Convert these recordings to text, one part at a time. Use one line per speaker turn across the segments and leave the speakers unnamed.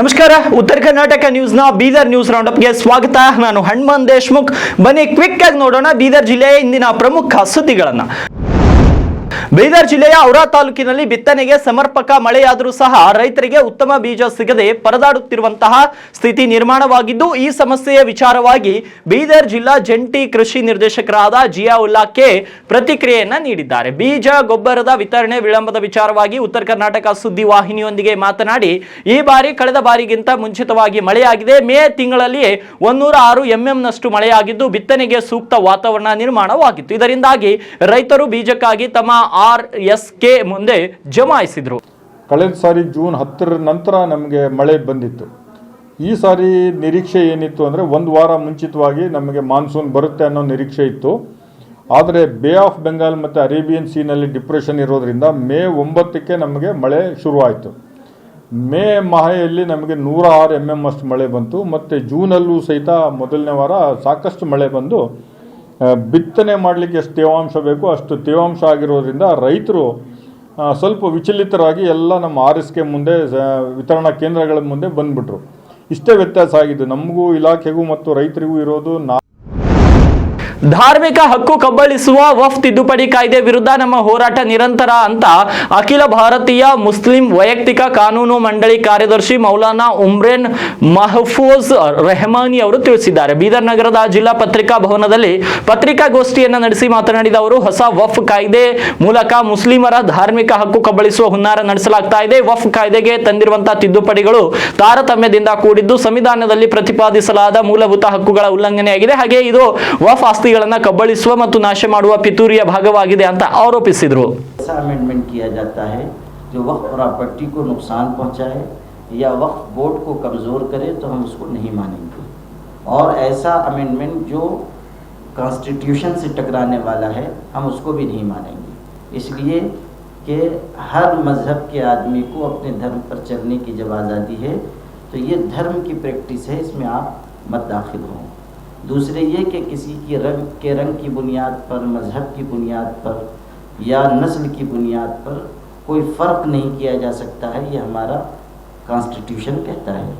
ನಮಸ್ಕಾರ. ಉತ್ತರ ಕರ್ನಾಟಕ ನ್ಯೂಸ್ನ ಬೀದರ್ ನ್ಯೂಸ್ ರೌಂಡಪ್ಗೆ ಸ್ವಾಗತ. ನಾನು ಹನುಮಾನ್ ದೇಶ್ಮುಖ್. ಬನ್ನಿ ಕ್ವಿಕ್ ಆಗಿ ನೋಡೋಣ ಬೀದರ್ ಜಿಲ್ಲೆಯ ಇಂದಿನ ಪ್ರಮುಖ ಸುದ್ದಿಗಳನ್ನ. ಬೀದರ್ ಜಿಲ್ಲೆಯ ಔರಾ ತಾಲೂಕಿನಲ್ಲಿ ಬಿತ್ತನೆಗೆ ಸಮರ್ಪಕ ಮಳೆಯಾದರೂ ಸಹ ರೈತರಿಗೆ ಉತ್ತಮ ಬೀಜ ಸಿಗದೆ ಪರದಾಡುತ್ತಿರುವಂತಹ ಸ್ಥಿತಿ ನಿರ್ಮಾಣವಾಗಿದ್ದು, ಈ ಸಮಸ್ಯೆಯ ವಿಚಾರವಾಗಿ ಬೀದರ್ ಜಿಲ್ಲಾ ಜಂಟಿ ಕೃಷಿ ನಿರ್ದೇಶಕರಾದ ಜಿಯಾ ಕೆ ಪ್ರತಿಕ್ರಿಯೆಯನ್ನ ನೀಡಿದ್ದಾರೆ. ಬೀಜ, ಗೊಬ್ಬರದ ವಿತರಣೆ ವಿಳಂಬದ ವಿಚಾರವಾಗಿ ಉತ್ತರ ಕರ್ನಾಟಕ ಸುದ್ದಿ ವಾಹಿನಿಯೊಂದಿಗೆ ಮಾತನಾಡಿ, ಈ ಬಾರಿ ಕಳೆದ ಬಾರಿಗಿಂತ ಮುಂಚಿತವಾಗಿ ಮಳೆಯಾಗಿದೆ. ಮೇ ತಿಂಗಳಲ್ಲಿಯೇ ಒಂದೂರ ಆರು ಎಂಎಂನಷ್ಟು ಮಳೆಯಾಗಿದ್ದು, ಬಿತ್ತನೆಗೆ ಸೂಕ್ತ ವಾತಾವರಣ ನಿರ್ಮಾಣವಾಗಿತ್ತು. ಇದರಿಂದಾಗಿ ರೈತರು ಬೀಜಕ್ಕಾಗಿ ತಮ್ಮ ಆರ್ ಎಸ್ ಕೆ ಮುಂದೆ ಜಮಾಯಿಸಿದ್ರು.
ಕಳೆದ ಸಾರಿ ಜೂನ್ ಹತ್ತರ ನಂತರ ನಮಗೆ ಮಳೆ ಬಂದಿತ್ತು. ಈ ಸಾರಿ ನಿರೀಕ್ಷೆ ಏನಿತ್ತು ಅಂದರೆ ಒಂದು ವಾರ ಮುಂಚಿತವಾಗಿ ನಮಗೆ ಮಾನ್ಸೂನ್ ಬರುತ್ತೆ ಅನ್ನೋ ನಿರೀಕ್ಷೆ ಇತ್ತು. ಆದರೆ ಬೇ ಆಫ್ ಬೆಂಗಾಲ್ ಮತ್ತು ಅರೇಬಿಯನ್ ಸೀನಲ್ಲಿ ಡಿಪ್ರೆಷನ್ ಇರೋದ್ರಿಂದ ಮೇ ಒಂಬತ್ತಕ್ಕೆ ನಮಗೆ ಮಳೆ ಶುರುವಾಯಿತು. ಮೇ ಮಾಹೆಯಲ್ಲಿ ನಮಗೆ ನೂರ ಆರು ಎಂ ಎಂ ಅಷ್ಟು ಮಳೆ ಬಂತು. ಮತ್ತು ಜೂನಲ್ಲೂ ಸಹಿತ ಮೊದಲನೇ ವಾರ ಸಾಕಷ್ಟು ಮಳೆ ಬಂದು ಬಿತ್ತನೆ ಮಾಡಲಿಕ್ಕೆ ಎಷ್ಟು ತೇವಾಂಶ ಬೇಕು ಅಷ್ಟು ತೇವಾಂಶ ಆಗಿರೋದ್ರಿಂದ ರೈತರು ಸ್ವಲ್ಪ ವಿಚಲಿತರಾಗಿ ಎಲ್ಲ ನಮ್ಮ ಆರ್ ಎಸ್ ಕೆ ಮುಂದೆ ವಿತರಣಾ ಕೇಂದ್ರಗಳ ಮುಂದೆ ಬಂದ್ಬಿಟ್ರು. ಇಷ್ಟೇ ವ್ಯತ್ಯಾಸ ಆಗಿದ್ದು ನಮಗೂ ಇಲಾಖೆಗೂ ಮತ್ತು ರೈತರಿಗೂ ಇರೋದು ನಾ
ಧಾರ್ಮಿಕ ಹಕ್ಕು ಕಬ್ಬಳಿಸುವ ವಫ್ ತಿದ್ದುಪಡಿ ಕಾಯ್ದೆ ವಿರುದ್ಧ ನಮ್ಮ ಹೋರಾಟ ನಿರಂತರ ಅಂತ ಅಖಿಲ ಭಾರತೀಯ ಮುಸ್ಲಿಂ ವೈಯಕ್ತಿಕ ಕಾನೂನು ಮಂಡಳಿ ಕಾರ್ಯದರ್ಶಿ ಮೌಲಾನಾ ಉಮ್ರೇನ್ ಮಹಫೂಜ್ ರೆಹಮಾನಿ ಅವರು ತಿಳಿಸಿದ್ದಾರೆ. ಬೀದರ್ ನಗರದ ಜಿಲ್ಲಾ ಪತ್ರಿಕಾ ಭವನದಲ್ಲಿ ಪತ್ರಿಕಾಗೋಷ್ಠಿಯನ್ನು ನಡೆಸಿ ಮಾತನಾಡಿದ ಅವರು, ಹೊಸ ವಫ್ ಕಾಯ್ದೆ ಮೂಲಕ ಮುಸ್ಲಿಮರ ಧಾರ್ಮಿಕ ಹಕ್ಕು ಕಬ್ಬಳಿಸುವ ಹುನ್ನಾರ ನಡೆಸಲಾಗ್ತಾ ಇದೆ. ವಫ್ ಕಾಯ್ದೆಗೆ ತಂದಿರುವಂತಹ ತಿದ್ದುಪಡಿಗಳು ತಾರತಮ್ಯದಿಂದ ಕೂಡಿದ್ದು, ಸಂವಿಧಾನದಲ್ಲಿ ಪ್ರತಿಪಾದಿಸಲಾದ ಮೂಲಭೂತ ಹಕ್ಕುಗಳ ಉಲ್ಲಂಘನೆಯಾಗಿದೆ. ಹಾಗೆ ಇದು ವಫ್ ಆಸ್ತಿಗಳನ್ನು ಕಬ್ಬಳಿಸುವ ಮತ್ತು ನಾಶ ಮಾಡುವ ಪಿತೂರಿಯ ಭಾಗವಾಗಿದೆ ಅಂತ ಆರೋಪಿಸಿದರು.
یا وقف بورڈ کو کمزور کرے تو ہم اس کو نہیں مانیں گے اور ایسا امینڈمنٹ جو کانسٹیٹیوشن سے ٹکرانے والا ہے ہم اس کو بھی نہیں مانیں گے اس لیے کہ ہر مذہب کے آدمی کو اپنے دھرم پر چلنے کی جب آزادی ہے تو یہ دھرم کی پریکٹس ہے اس میں آپ مت داخل ہوں دوسرے یہ کہ کسی کی رنگ کے رنگ کی بنیاد پر، مذہب کی بنیاد پر یا نسل کی بنیاد پر کوئی فرق نہیں کیا جا سکتا ہے، یہ ہمارا کانسٹیٹیوشن کہتا ہے۔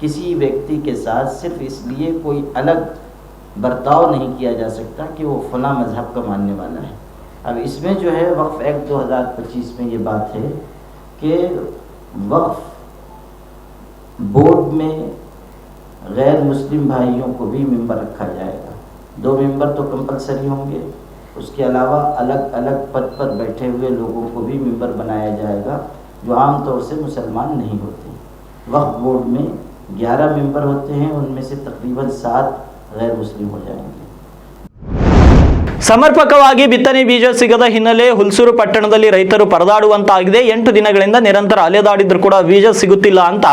کسی ویکتی کے ساتھ صرف اس لیے کوئی الگ برتاؤ نہیں کیا جا سکتا کہ وہ فلاں مذہب کا ماننے والا ہے۔ اب اس میں جو ہے، وقف ایکٹ دو ہزار پچیس میں یہ بات ہے کہ وقف بورڈ میں غیر مسلم بھائیوں کو بھی ممبر رکھا جائے گا۔ دو ممبر تو کمپلسری ہوں گے۔ اس کے علاوہ الگ الگ پد پر بیٹھے ہوئے لوگوں کو بھی ممبر بنایا جائے گا، جو عام طور سے مسلمان نہیں ہوتے۔ وقت بورڈ میں گیارہ ممبر ہوتے ہیں، ان میں سے تقریباً سات غیر مسلم ہو جائیں گے۔
ಸಮರ್ಪಕವಾಗಿ ಬಿತ್ತನೆ ಬೀಜ ಸಿಗದ ಹಿನ್ನೆಲೆ ಹುಲ್ಸೂರು ಪಟ್ಟಣದಲ್ಲಿ ರೈತರು ಪರದಾಡುವಂತಾಗಿದೆ. ಎಂಟು ದಿನಗಳಿಂದ ನಿರಂತರ ಅಲೆದಾಡಿದ್ರು ಕೂಡ ಬೀಜ ಸಿಗುತ್ತಿಲ್ಲ ಅಂತ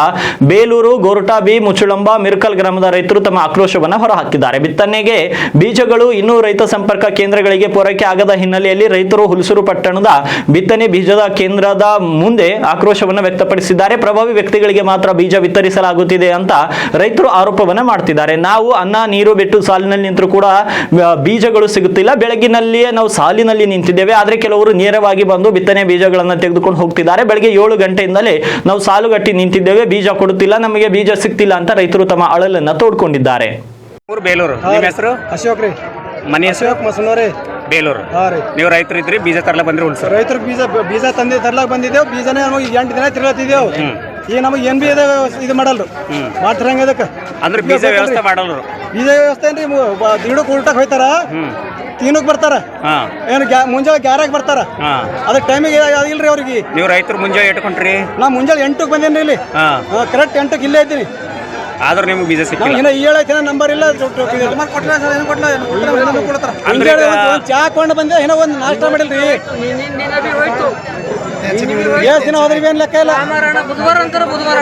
ಬೇಲೂರು, ಗೋರ್ಟಾಬಿ, ಮುಚ್ಚುಳಂಬ, ಮಿರ್ಕಲ್ ಗ್ರಾಮದ ರೈತರು ತಮ್ಮ ಆಕ್ರೋಶವನ್ನು ಹೊರಹಾಕಿದ್ದಾರೆ. ಬಿತ್ತನೆಗೆ ಬೀಜಗಳು ಇನ್ನೂ ರೈತ ಸಂಪರ್ಕ ಕೇಂದ್ರಗಳಿಗೆ ಪೂರೈಕೆ ಆಗದ ಹಿನ್ನೆಲೆಯಲ್ಲಿ ರೈತರು ಹುಲ್ಸೂರು ಪಟ್ಟಣದ ಬಿತ್ತನೆ ಬೀಜದ ಕೇಂದ್ರದ ಮುಂದೆ ಆಕ್ರೋಶವನ್ನು ವ್ಯಕ್ತಪಡಿಸಿದ್ದಾರೆ. ಪ್ರಭಾವಿ ವ್ಯಕ್ತಿಗಳಿಗೆ ಮಾತ್ರ ಬೀಜ ವಿತರಿಸಲಾಗುತ್ತಿದೆ ಅಂತ ರೈತರು ಆರೋಪವನ್ನು ಮಾಡ್ತಿದ್ದಾರೆ. ನಾವು ಅನ್ನ, ನೀರು, ಬಿಟ್ಟು ಸಾಲಿನಲ್ಲಿ ನಿಂತರೂ ಕೂಡ ಬೀಜಗಳು ಸಿಗುತ್ತಿಲ್ಲ. ಬೆಳಗಿನಲ್ಲಿಯೇ ನಾವು ಸಾಲಿನಲ್ಲಿ ನಿಂತಿದ್ದೇವೆ. ಆದರೆ ಕೆಲವರು ನೇರವಾಗಿ ಬಂದು ಬಿತ್ತನೆ ಬೀಜಗಳನ್ನು ತೆಗೆದುಕೊಂಡು ಹೋಗ್ತಿದ್ದಾರೆ. ಬೆಳಗ್ಗೆ ಏಳು ಗಂಟೆಯಿಂದಲೇ ನಾವು ಸಾಲುಗಟ್ಟಿ ನಿಂತಿದ್ದೇವೆ. ಬೀಜ ಕೊಡುತ್ತಿಲ್ಲ ನಮಗೆ ಬೀಜ ಸಿಗ್ತಿಲ್ಲ ಅಂತ ರೈತರು ತಮ್ಮ ಅಳಲನ್ನ ತೋಡ್ಕೊಂಡಿದ್ದಾರೆ.
ಬೇಲೂರು. ನಿಮ್ಮ ಹೆಸರು?
ಅಶೋಕ್ ರೀ.
ಮನೆ ಹೆಸರು?
ಅಶೋಕ್ ಮಸನೋರಿ
ಬೇಲೂರು. ನೀವು ರೈತರು ಇದ್ರಿ ಬೀಜ ತರಲ ಬಂದ್ರೆ
ರೈತರು ಬೀಜ ಬೀಜ ತಂದಿ ತರ್ಲಾಕ್ ಬಂದಿದ್ದೇವೆ. ಬೀಜನೇ ಎಂಟು ದಿನ ತಿರ್ಲತ್ತಿದ್ದೇವು. ಈಗ ನಮಗೆ ಏನ್ ಬಿ ಇದೆ ಇದು ಮಾಡಲ್ರು. ಮಾಡ್ತಾರಂಗ ಇದಕ್ಕೆ.
ಅಂದ್ರೆ ಬೀಜ ವ್ಯವಸ್ಥೆ ಮಾಡಲ್ರು.
ಬೀಜ ವ್ಯವಸ್ಥೆ ಏನ್ರಿ? ದಿಡಕ್ ಉಲ್ಟಕ್ ಹೋಯ್ತಾರ. ತಿನ್ನಕ್ ಬರ್ತಾರ.
ಹಾ.
ಏನು ಮುಂಜಾನೆ ಗ್ಯಾರಾಗ ಬರ್ತಾರ. ಅದಕ್ಕೆ ಟೈಮಿಗೆ ಇಲ್ರಿ ಅವ್ರಿಗೆ.
ನೀವು ರೈತರು ಮುಂಜಾನೆ ಇಟ್ಕೊಂಡ್ರಿ
ನಾ ಮುಂಜಾನೆ ಎಂಟಕ್ಕೆ ಬಂದೇನ್ರಿ ಇಲ್ಲಿ. ಕರೆಕ್ಟ್ ಎಂಟಕ್ಕೆ ಇಲ್ಲೇ ಇದ್ದೀನಿ.
ಆದ್ರೂ ನಿಮ್ಗೆ ಬೀಜ
ಸಿಕ್ಕ
ಸಿಕ್ಕಿಲ್ಲ
ಇನ್ನ ಈ ಹೇಳೈತೆ ನಂಬರ್ ಇಲ್ಲ. ಚಾ ಕೊಂಡು ಬಂದೆ ಏನೋ ಒಂದು ನಾಷ್ಟ ಮಾಡಿಲ್ರಿ. ಏಸ್ ದಿನ ಹೋದ್ರಿ ಏನ್ ಲೆಕ್ಕ ಇಲ್ಲ?
ಬುಧವಾರ ಅಂತಾರೆ ಬುಧವಾರ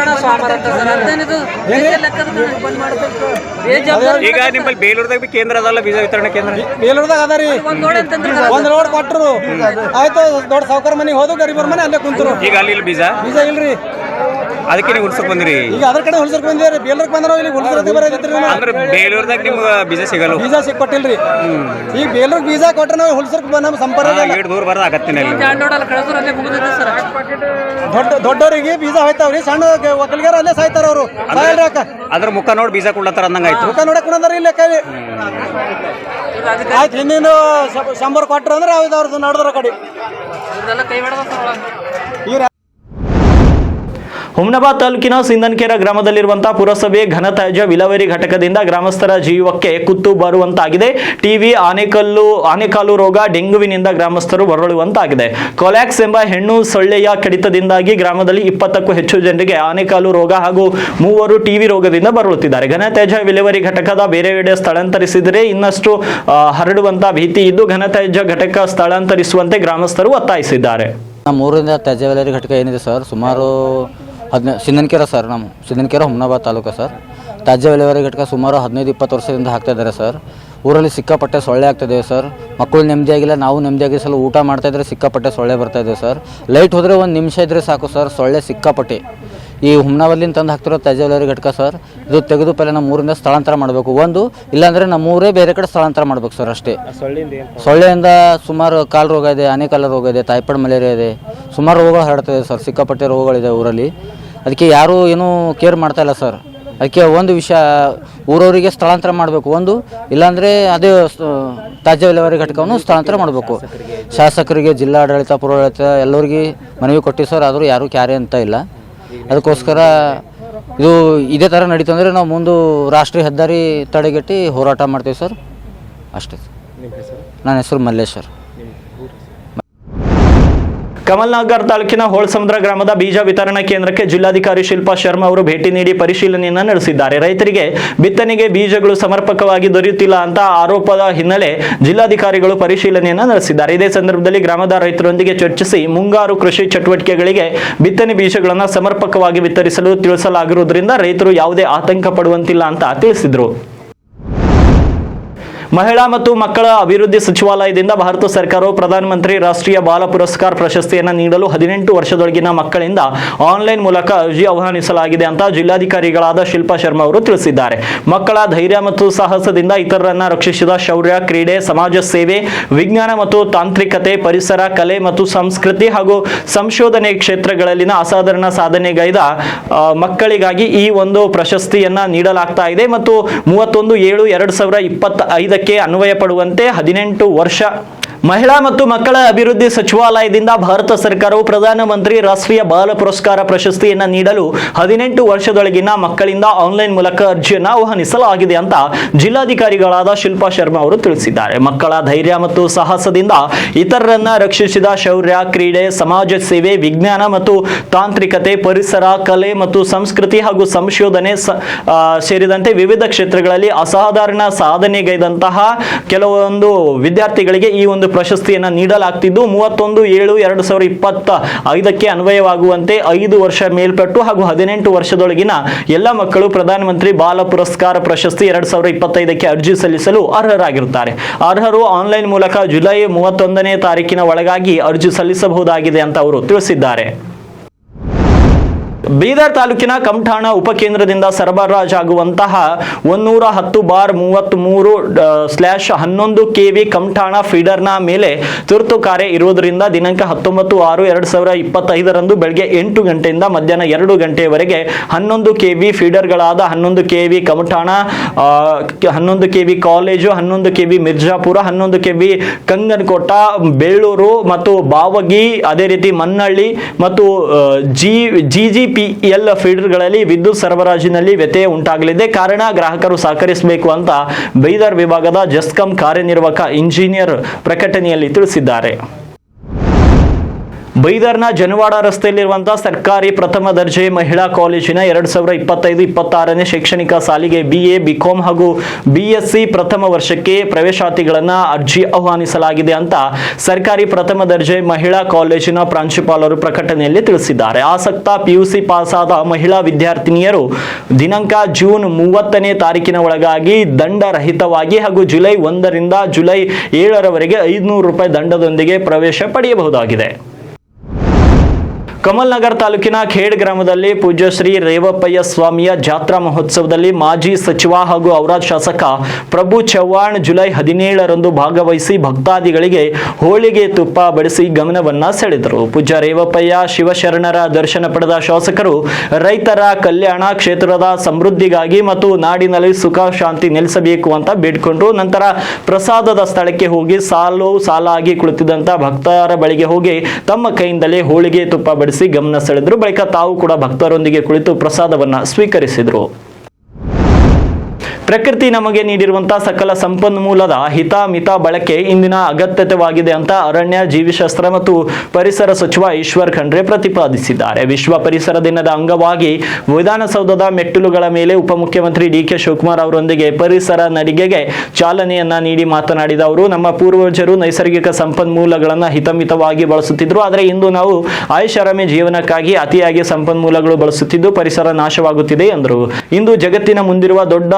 ಈಗ ನಿಮ್ಮಲ್ಲಿ ಬೇಲೂರ್ದಾಗ ಬಿ ಕೇಂದ್ರ ಅದಲ್ಲ ಬೀಜ ವಿತರಣಾ ಕೇಂದ್ರ?
ಬೇಲೂರ್ದಾಗ ಅದ ರೀ.
ಒಂದ್ ನೋಡ್ ಅಂತಂದ್ರೆ
ಒಂದ್ ರೋಡ್ ಕೊಟ್ಟರು ಆಯ್ತು ದೊಡ್ಡ ಸಾವುಕಾರ ಮನೆಗೆ ಹೋದು ಗರೀಬರ ಮನೆ ಅಲ್ಲೇ ಕುಂತರು.
ಈಗ ಅಲ್ಲಿ ಇಲ್ಲ ಬೀಜ?
ಬೀಜ ಇಲ್ರಿ.
ಅದಕ್ಕೆ ನೀವು ಹುಡ್ಸಕ್ ಬಂದಿರಿ?
ಈಗ ಅದ್ರ ಕಡೆ ಹುಡ್ಸಕ್ ಬಂದಿರಿ ಬೇಲೂರ್ ಬಂದ್ರೆ ಇಲ್ಲಿ ಹೊಲ್ಸರ್ತಿ ಬರೋದಿತ್ರಿ
ಅಂದ್ರೆ ಬೇಲೂರ್ದಾಗ ನಿಮ್ಗೆ ಬೀಜ ಸಿಗಲ್ಲ
ಬೀಜ ಸಿಕ್ ಕೊಟ್ಟಿಲ್ರಿ ಈಗ ಬೇಲೂರ್ ಬೀಜಾ ಕೊಟ್ರೆ ನಾವು ಹೊಲ್ಸರ್ಕ್ ನಮ್ಮ ಸಂಪರ್ಕ ಇಲ್ಲ.
ಏಟ್ ದೂರ ಬರೋದು ಆಗತ್ತಿನ
ದೊಡ್ಡ ದೊಡ್ಡವರಿಗೆ ಬೀಜ ಹೋಯ್ತಾವ್ರಿ. ಸಣ್ಣ ಒಕ್ಕಲಿಗರ ಅಲ್ಲೇ ಸಾಯ್ತಾರ ಅವರು.
ಅದ್ರ ಮುಖ ನೋಡಿ ಬೀಜ ಕೊಡ್ಲತ್ತಾರ ಅಂದಂಗ ಆಯ್ತು.
ಮುಖ ನೋಡಕ್ ಕುಣದಾರ ಇಲ್ಲ ಕೈ ಆಯ್ತು ಹಿಂದಿನ ಶಂಬರ್ ಕೊಟ್ರ ಅಂದ್ರೆ ಅವ್ರದ್ದು ನಡೆದ್ರ ಕಡೆ.
ಹುಮ್ನಾಬಾದ್ ತಾಲೂಕಿನ ಸಿಂಧನ್ಕೇರ ಗ್ರಾಮದಲ್ಲಿರುವಂತಹ ಪುರಸಭೆ ಘನತ್ಯಾಜ್ಯ ವಿಲವರಿ ಘಟಕದಿಂದ ಗ್ರಾಮಸ್ಥರ ಜೀವಕ್ಕೆ ಕುತ್ತು ಬರುವಂತಾಗಿದೆ. ಟಿವಿ, ಆನೆಕಲ್ಲು, ಆನೆಕಾಲು ರೋಗ ಡೆಂಗುವಿನಿಂದ ಗ್ರಾಮಸ್ಥರು ಬರಳುವಂತಾಗಿದೆ ಕೊಲ್ಯಾಕ್ಸ್ ಎಂಬ ಹೆಣ್ಣು ಸೊಳ್ಳೆಯ ಕಡಿತದಿಂದಾಗಿ ಗ್ರಾಮದಲ್ಲಿ ಇಪ್ಪತ್ತಕ್ಕೂ ಹೆಚ್ಚು ಜನರಿಗೆ ಆನೆಕಾಲು ರೋಗ ಹಾಗೂ ಮೂವರು ಟಿವಿ ರೋಗದಿಂದ ಬರಳುತ್ತಿದ್ದಾರೆ ಘನತ್ಯಾಜ್ಯ ವಿಲೇವಾರಿ ಘಟಕದ ಬೇರೆ ಬೇರೆ ಸ್ಥಳಾಂತರಿಸಿದರೆ ಇನ್ನಷ್ಟು ಹರಡುವಂತಹ ಹರಡುವಂತ ಭೀತಿ ಇದ್ದು ಘನತ್ಯಾಜ್ಯ ಘಟಕ ಸ್ಥಳಾಂತರಿಸುವಂತೆ ಗ್ರಾಮಸ್ಥರು ಒತ್ತಾಯಿಸಿದ್ದಾರೆ.
ನಮ್ಮ ತ್ಯಾಜ್ಯ ವಿಲೇವಾರಿ ಘಟಕ ಏನಿದೆ ಸರ್? ಸುಮಾರು ಹದಿನೈದು ಸಿಂಧನಕೆರೆ ಸರ್ ನಮ್ಮ ಸಿಂಧನಕೆರೆ ಹುಮ್ನಾಬಾದ್ ತಾಲೂಕು ಸರ್. ತ್ಯಾಜ್ಯ ವಿಲೇವಾರಿ ಘಟಕ ಸುಮಾರು ಹದಿನೈದು ಇಪ್ಪತ್ತು ವರ್ಷದಿಂದ ಹಾಕ್ತಾ ಇದ್ದಾರೆ ಸರ್. ಊರಲ್ಲಿ ಸಿಕ್ಕಾಪಟ್ಟೆ ಸೊಳ್ಳೆ ಆಗ್ತಿದೆ ಸರ್. ಮಕ್ಕಳು ನೆಮ್ಮದಿಯಾಗಿಲ್ಲ ನಾವು ನೆಮ್ಮದಿಯಾಗಿ ಸಲ ಊಟ ಮಾಡ್ತಾ ಇದ್ರೆ ಸಿಕ್ಕಾಪಟ್ಟೆ ಸೊಳ್ಳೆ ಬರ್ತಾ ಇದೆ ಸರ್. ಲೈಟ್ ಹೋದರೆ ಒಂದು ನಿಮಿಷ ಇದ್ದರೆ ಸಾಕು ಸರ್ ಸೊಳ್ಳೆ ಸಿಕ್ಕಾಪಟ್ಟೆ. ಈ ಹುಮ್ನಾವಲ್ಲಿಂದ ತಂದು ಹಾಕ್ತಿರೋ ತ್ಯಾಜ್ಯ ವಿಲೇವಾರಿ ಘಟಕ ಸರ್ ಇದು ತೆಗೆದು ಪೈಲೆ ನಮ್ಮ ಊರಿಂದ ಸ್ಥಳಾಂತರ ಮಾಡಬೇಕು. ಒಂದು ಇಲ್ಲಾಂದರೆ ನಮ್ಮ ಊರೇ ಬೇರೆ ಕಡೆ ಸ್ಥಳಾಂತರ ಮಾಡಬೇಕು ಸರ್ ಅಷ್ಟೇ. ಸೊಳ್ಳೆಯಿಂದ ಸುಮಾರು ಕಾಲು ರೋಗ ಇದೆ ಆನೆಕಾಲ ರೋಗ ಇದೆ ಟೈಫಾಯ್ಡ್ ಮಲೇರಿಯಾ ಇದೆ. ಸುಮಾರು ರೋಗಗಳು ಹರಡ್ತದೆ ಸರ್ ಸಿಕ್ಕಾಪಟ್ಟೆ ರೋಗಗಳಿದೆ ಊರಲ್ಲಿ. ಅದಕ್ಕೆ ಯಾರೂ ಏನೂ ಕೇರ್ ಮಾಡ್ತಾ ಇಲ್ಲ ಸರ್. ಅದಕ್ಕೆ ಒಂದು ವಿಷಯ ಊರವರಿಗೆ ಸ್ಥಳಾಂತರ ಮಾಡಬೇಕು ಒಂದು ಇಲ್ಲಾಂದರೆ ಅದೇ ತಾಜ್ಯ ತ್ಯಾಜ್ಯ ವಿಲೇವಾರಿ ಘಟಕವನ್ನು ಸ್ಥಳಾಂತರ ಮಾಡಬೇಕು. ಶಾಸಕರಿಗೆ ಜಿಲ್ಲಾಡಳಿತ ಪುರಾಡಳಿತ ಎಲ್ಲರಿಗೆ ಮನವಿ ಕೊಟ್ಟು ಸರ್ ಆದರೂ ಯಾರೂ ಕ್ಯಾರೆ ಅಂತ ಇಲ್ಲ. ಅದಕ್ಕೋಸ್ಕರ ಇದು ಇದೇ ಥರ ನಡೀತಂದರೆ ನಾವು ಮುಂದೆ ರಾಷ್ಟ್ರೀಯ ಹೆದ್ದಾರಿ ತಡೆಗಟ್ಟಿ ಹೋರಾಟ ಮಾಡ್ತೀವಿ ಸರ್. ಅಷ್ಟೇ. ಸರ್ ನನ್ನ ಹೆಸರು ಮಲ್ಲೇಶ್ ಸರ್.
ಕಮಲ್ನಗರ್ ತಾಲೂಕಿನ ಹೋಳಸಮುದ್ರ ಗ್ರಾಮದ ಬೀಜ ವಿತರಣಾ ಕೇಂದ್ರಕ್ಕೆ ಜಿಲ್ಲಾಧಿಕಾರಿ ಶಿಲ್ಪಾ ಶರ್ಮಾ ಅವರು ಭೇಟಿ ನೀಡಿ ಪರಿಶೀಲನೆಯನ್ನು ನಡೆಸಿದ್ದಾರೆ. ರೈತರಿಗೆ ಬಿತ್ತನೆಗೆ ಬೀಜಗಳು ಸಮರ್ಪಕವಾಗಿ ದೊರೆಯುತ್ತಿಲ್ಲ ಅಂತ ಆರೋಪದ ಹಿನ್ನೆಲೆ ಜಿಲ್ಲಾಧಿಕಾರಿಗಳು ಪರಿಶೀಲನೆಯನ್ನು ನಡೆಸಿದ್ದಾರೆ. ಇದೇ ಸಂದರ್ಭದಲ್ಲಿ ಗ್ರಾಮದ ರೈತರೊಂದಿಗೆ ಚರ್ಚಿಸಿ ಮುಂಗಾರು ಕೃಷಿ ಚಟುವಟಿಕೆಗಳಿಗೆ ಬಿತ್ತನೆ ಬೀಜಗಳನ್ನು ಸಮರ್ಪಕವಾಗಿ ವಿತರಿಸಲು ತಿಳಿಸಲಾಗಿರುವುದರಿಂದ ರೈತರು ಯಾವುದೇ ಆತಂಕ ಪಡುವಂತಿಲ್ಲ ಅಂತ ತಿಳಿಸಿದರು. ಮಹಿಳಾ ಮತ್ತು ಮಕ್ಕಳ ಅಭಿವೃದ್ಧಿ ಸಚಿವಾಲಯದಿಂದ ಭಾರತ ಸರ್ಕಾರವು ಪ್ರಧಾನಮಂತ್ರಿ ರಾಷ್ಟ್ರೀಯ ಬಾಲ ಪುರಸ್ಕಾರ ಪ್ರಶಸ್ತಿಯನ್ನು ನೀಡಲು ಹದಿನೆಂಟು ವರ್ಷದೊಳಗಿನ ಮಕ್ಕಳಿಂದ ಆನ್ಲೈನ್ ಮೂಲಕ ಅರ್ಜಿ ಆಹ್ವಾನಿಸಲಾಗಿದೆ ಅಂತ ಜಿಲ್ಲಾಧಿಕಾರಿಗಳಾದ ಶಿಲ್ಪಾ ಶರ್ಮಾ ಅವರು ತಿಳಿಸಿದ್ದಾರೆ. ಮಕ್ಕಳ ಧೈರ್ಯ ಮತ್ತು ಸಾಹಸದಿಂದ ಇತರರನ್ನ ರಕ್ಷಿಸಿದ ಶೌರ್ಯ, ಕ್ರೀಡೆ, ಸಮಾಜ ಸೇವೆ, ವಿಜ್ಞಾನ ಮತ್ತು ತಾಂತ್ರಿಕತೆ, ಪರಿಸರ, ಕಲೆ ಮತ್ತು ಸಂಸ್ಕೃತಿ ಹಾಗೂ ಸಂಶೋಧನೆ ಕ್ಷೇತ್ರಗಳಲ್ಲಿನ ಅಸಾಧಾರಣ ಸಾಧನೆಗೈದ ಮಕ್ಕಳಿಗಾಗಿ ಈ ಒಂದು ಪ್ರಶಸ್ತಿಯನ್ನ ನೀಡಲಾಗ್ತಾ ಇದೆ ಮತ್ತು ಮೂವತ್ತೊಂದು ಏಳು ಎರಡು ಸಾವಿರ ಇಪ್ಪತ್ತ ಅನ್ವಯ ಪಡುವಂತೆ ಹದಿನೆಂಟು ವರ್ಷ ಮಹಿಳಾ ಮತ್ತು ಮಕ್ಕಳ ಅಭಿವೃದ್ಧಿ ಸಚಿವಾಲಯದಿಂದ ಭಾರತ ಸರ್ಕಾರವು ಪ್ರಧಾನಮಂತ್ರಿ ರಾಷ್ಟ್ರೀಯ ಬಾಲ ಪುರಸ್ಕಾರ ಪ್ರಶಸ್ತಿಯನ್ನು ನೀಡಲು ಹದಿನೆಂಟು ವರ್ಷದೊಳಗಿನ ಮಕ್ಕಳಿಂದ ಆನ್ಲೈನ್ ಮೂಲಕ ಅರ್ಜಿಯನ್ನು ಆಹ್ವಾನಿಸಲಾಗಿದೆ ಅಂತ ಜಿಲ್ಲಾಧಿಕಾರಿಗಳಾದ ಶಿಲ್ಪಾ ಶರ್ಮಾ ಅವರು ತಿಳಿಸಿದ್ದಾರೆ. ಮಕ್ಕಳ ಧೈರ್ಯ ಮತ್ತು ಸಾಹಸದಿಂದ ಇತರರನ್ನ ರಕ್ಷಿಸಿದ ಶೌರ್ಯ, ಕ್ರೀಡೆ, ಸಮಾಜ ಸೇವೆ, ವಿಜ್ಞಾನ ಮತ್ತು ತಾಂತ್ರಿಕತೆ, ಪರಿಸರ, ಕಲೆ ಮತ್ತು ಸಂಸ್ಕೃತಿ ಹಾಗೂ ಸಂಶೋಧನೆ ಸೇರಿದಂತೆ ವಿವಿಧ ಕ್ಷೇತ್ರಗಳಲ್ಲಿ ಅಸಾಧಾರಣ ಸಾಧನೆಗೈದಂತಹ ಕೆಲವೊಂದು ವಿದ್ಯಾರ್ಥಿಗಳಿಗೆ ಈ ಒಂದು ಪ್ರಶಸ್ತಿಯನ್ನು ನೀಡಲಾಗ್ತಿದ್ದು ಮೂವತ್ತೊಂದು ಏಳು ಎರಡು ಸಾವಿರದ ಇಪ್ಪತ್ತ ಐದಕ್ಕೆ ಅನ್ವಯವಾಗುವಂತೆ ಐದು ವರ್ಷ ಮೇಲ್ಪಟ್ಟು ಹಾಗೂ ಹದಿನೆಂಟು ವರ್ಷದೊಳಗಿನ ಎಲ್ಲ ಮಕ್ಕಳು ಪ್ರಧಾನಮಂತ್ರಿ ಬಾಲ ಪುರಸ್ಕಾರ ಪ್ರಶಸ್ತಿ ಎರಡ್ ಸಾವಿರದ ಇಪ್ಪತ್ತೈದಕ್ಕೆ ಅರ್ಜಿ ಸಲ್ಲಿಸಲು ಅರ್ಹರಾಗಿರುತ್ತಾರೆ. ಅರ್ಹರು ಆನ್ಲೈನ್ ಮೂಲಕ ಜುಲೈ ಮೂವತ್ತೊಂದನೇ ತಾರೀಕಿನ ಒಳಗಾಗಿ ಅರ್ಜಿ ಸಲ್ಲಿಸಬಹುದಾಗಿದೆ ಅಂತ ಅವರು ತಿಳಿಸಿದ್ದಾರೆ. ಬೀದರ್ ತಾಲೂಕಿನ ಕಮಠಾಣ ಉಪಕೇಂದ್ರದಿಂದ ಸರಬರಾಜಾಗುವಂತಹ ಒಂದೂರ ಹತ್ತು ಬಾರ್ ಮೂವತ್ತ್ ಮೂರು ಸ್ಲ್ಯಾಶ್ ಹನ್ನೊಂದು ಕೆ ವಿ ಕಮಠಾಣ ಫೀಡರ್ನ ಮೇಲೆ ತುರ್ತು ಕಾರ್ಯ ಇರುವುದರಿಂದ ದಿನಾಂಕ ಹತ್ತೊಂಬತ್ತು ಆರು ಎರಡು ಸಾವಿರ ಇಪ್ಪತ್ತೈದರಂದು ಬೆಳಗ್ಗೆ ಎಂಟು ಗಂಟೆಯಿಂದ ಮಧ್ಯಾಹ್ನ ಎರಡು ಗಂಟೆಯವರೆಗೆ ಹನ್ನೊಂದು ಕೆ ವಿ ಫೀಡರ್ಗಳಾದ ಹನ್ನೊಂದು ಕೆ ವಿ ಕಮಠಾಣ ಆ, ಕ- ಹನ್ನೊಂದು ಕೆ ವಿ ಕಾಲೇಜು ಹನ್ನೊಂದು ಕೆ ವಿ ಮಿರ್ಜಾಪುರ ಹನ್ನೊಂದು ಕೆ ವಿ ಕಂಗನಕೋಟ ಬೇಳೂರು ಮತ್ತು ಬಾವಗಿ ಅದೇ ರೀತಿ ಮನ್ನಳ್ಳಿ ಮತ್ತು ಜಿ ಜಿ ಪಿ ಎಲ್ ಫೀಡರ್ಗಳಲ್ಲಿ ವಿದ್ಯುತ್ ಸರಬರಾಜಿನಲ್ಲಿ ವ್ಯತ್ಯಯ ಉಂಟಾಗಲಿದೆ. ಕಾರಣ ಗ್ರಾಹಕರು ಸಹಕರಿಸಬೇಕು ಅಂತ ಬೈದರ್ ವಿಭಾಗದ ಜಸ್ಕಾಂ ಕಾರ್ಯನಿರ್ವಾಹಕ ಇಂಜಿನಿಯರ್ ಪ್ರಕಟಣೆಯಲ್ಲಿ ತಿಳಿಸಿದ್ದಾರೆ. ಬೈದರ್ನ ಜನವಾಡ ರಸ್ತೆಯಲ್ಲಿರುವಂತಹ ಸರ್ಕಾರಿ ಪ್ರಥಮ ದರ್ಜೆ ಮಹಿಳಾ ಕಾಲೇಜಿನ ಎರಡ್ ಸಾವಿರದ ಇಪ್ಪತ್ತೈದು, ಇಪ್ಪತ್ತಾರನೇ ಶೈಕ್ಷಣಿಕ ಸಾಲಿಗೆ ಬಿ ಎ ಬಿಕಾಂ ಹಾಗೂ ಬಿಎಸ್ಸಿ ಪ್ರಥಮ ವರ್ಷಕ್ಕೆ ಪ್ರವೇಶಾತಿಗಳನ್ನ ಅರ್ಜಿ ಆಹ್ವಾನಿಸಲಾಗಿದೆ ಅಂತ ಸರ್ಕಾರಿ ಪ್ರಥಮ ದರ್ಜೆ ಮಹಿಳಾ ಕಾಲೇಜಿನ ಪ್ರಾಂಶುಪಾಲರು ಪ್ರಕಟಣೆಯಲ್ಲಿ ತಿಳಿಸಿದ್ದಾರೆ. ಆಸಕ್ತ ಪಿಯುಸಿ ಪಾಸ್ ಆದ ಮಹಿಳಾ ವಿದ್ಯಾರ್ಥಿನಿಯರು ದಿನಾಂಕ ಜೂನ್ ಮೂವತ್ತನೇ ತಾರೀಕಿನ ಒಳಗಾಗಿ ದಂಡರಹಿತವಾಗಿ ಹಾಗೂ ಜುಲೈ ಒಂದರಿಂದ ಜುಲೈ ಏಳರವರೆಗೆ ಐದುನೂರು ರೂಪಾಯಿ ದಂಡದೊಂದಿಗೆ ಪ್ರವೇಶ ಪಡೆಯಬಹುದಾಗಿದೆ. ಕಮಲ್ ನಗರ್ ತಾಲೂಕಿನ ಖೇಡ್ ಗ್ರಾಮದಲ್ಲಿ ಪೂಜ್ಯ ಶ್ರೀ ರೇವಪ್ಪಯ್ಯ ಸ್ವಾಮಿಯ ಜಾತ್ರಾ ಮಹೋತ್ಸವದಲ್ಲಿ ಮಾಜಿ ಸಚಿವ ಹಾಗೂ ಔರಾದ್ ಶಾಸಕ ಪ್ರಭು ಚವ್ಹಾಣ್ ಜುಲೈ ಹದಿನೇಳರಂದು ಭಾಗವಹಿಸಿ ಭಕ್ತಾದಿಗಳಿಗೆ ಹೋಳಿಗೆ ತುಪ್ಪ ಬಡಿಸಿ ಗಮನವನ್ನ ಸೆಳೆದರು. ಪೂಜ್ಯ ರೇವಪ್ಪಯ್ಯ ಶಿವಶರಣರ ದರ್ಶನ ಪಡೆದ ಶಾಸಕರು ರೈತರ ಕಲ್ಯಾಣ ಕ್ಷೇತ್ರದ ಸಮೃದ್ಧಿಗಾಗಿ ಮತ್ತು ನಾಡಿನಲ್ಲಿ ಸುಖ ಶಾಂತಿ ನೆಲೆಸಬೇಕು ಅಂತ ಬೇಡ್ಕೊಂಡ್ರು. ನಂತರ ಪ್ರಸಾದದ ಸ್ಥಳಕ್ಕೆ ಹೋಗಿ ಸಾಲು ಸಾಲಾಗಿ ಕುಳಿತಿದ್ದಂತ ಭಕ್ತರ ಬಳಿಗೆ ಹೋಗಿ ತಮ್ಮ ಕೈಯಿಂದಲೇ ಹೋಳಿಗೆ ತುಪ್ಪ ಬಡಿಸಿ ಗಮನ ಸೆಳೆದರು. ಬಳಿಕ ತಾವು ಕೂಡ ಭಕ್ತರೊಂದಿಗೆ ಕುಳಿತು ಪ್ರಸಾದವನ್ನ ಸ್ವೀಕರಿಸಿದ್ರು. ಪ್ರಕೃತಿ ನಮಗೆ ನೀಡಿರುವಂತಹ ಸಕಲ ಸಂಪನ್ಮೂಲದ ಹಿತ, ಮಿತ, ಬಳಕೆ ಇಂದಿನ ಅಗತ್ಯತೆವಾಗಿದೆ ಅಂತ ಅರಣ್ಯ, ಜೀವಿಶಾಸ್ತ್ರ ಮತ್ತು ಪರಿಸರ ಸಚಿವ ಈಶ್ವರ್ ಖಂಡ್ರೆ ಪ್ರತಿಪಾದಿಸಿದ್ದಾರೆ. ವಿಶ್ವ ಪರಿಸರ ದಿನದ ಅಂಗವಾಗಿ ವಿಧಾನಸೌಧದ ಮೆಟ್ಟಿಲುಗಳ ಮೇಲೆ ಉಪಮುಖ್ಯಮಂತ್ರಿ ಡಿ ಕೆ ಶಿವಕುಮಾರ್ ಅವರೊಂದಿಗೆ ಪರಿಸರ ನಡಿಗೆಗೆ ಚಾಲನೆಯನ್ನ ನೀಡಿ ಮಾತನಾಡಿದ ಅವರು, ನಮ್ಮ ಪೂರ್ವಜರು ನೈಸರ್ಗಿಕ ಸಂಪನ್ಮೂಲಗಳನ್ನು ಹಿತಮಿತವಾಗಿ ಬಳಸುತ್ತಿದ್ರು. ಆದರೆ ಇಂದು ನಾವು ಆಯುಷಾರಾಮಿ ಜೀವನಕ್ಕಾಗಿ ಅತಿಯಾಗಿ ಸಂಪನ್ಮೂಲಗಳು ಬಳಸುತ್ತಿದ್ದು ಪರಿಸರ ನಾಶವಾಗುತ್ತಿದೆ ಎಂದರು. ಇಂದು ಜಗತ್ತಿನ ಮುಂದಿರುವ ದೊಡ್ಡ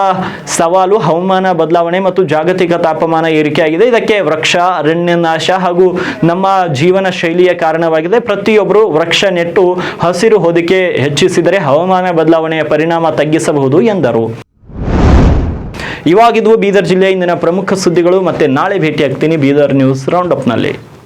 ಸವಾಲು, ಹವಾಮಾನ ಬದಲಾವಣೆ ಮತ್ತು ಜಾಗತಿಕ ತಾಪಮಾನ ಏರಿಕೆಯಾಗಿದೆ. ಇದಕ್ಕೆ ವೃಕ್ಷ ಅರಣ್ಯ ನಾಶ ಹಾಗೂ ನಮ್ಮ ಜೀವನ ಶೈಲಿಯ ಕಾರಣವಾಗಿದೆ. ಪ್ರತಿಯೊಬ್ಬರು ವೃಕ್ಷ ನೆಟ್ಟು ಹಸಿರು ಹೊದಿಕೆ ಹೆಚ್ಚಿಸಿದರೆ ಹವಾಮಾನ ಬದಲಾವಣೆಯ ಪರಿಣಾಮ ತಗ್ಗಿಸಬಹುದು ಎಂದರು. ಇವಾಗಿದ್ದು ಬೀದರ್ ಜಿಲ್ಲೆಯ ಇಂದಿನ ಪ್ರಮುಖ ಸುದ್ದಿಗಳು ಮತ್ತೆ ನಾಳೆ ಭೇಟಿಯಾಗ್ತೀನಿ. Bidar news round ಅಪ್ನಲ್ಲಿ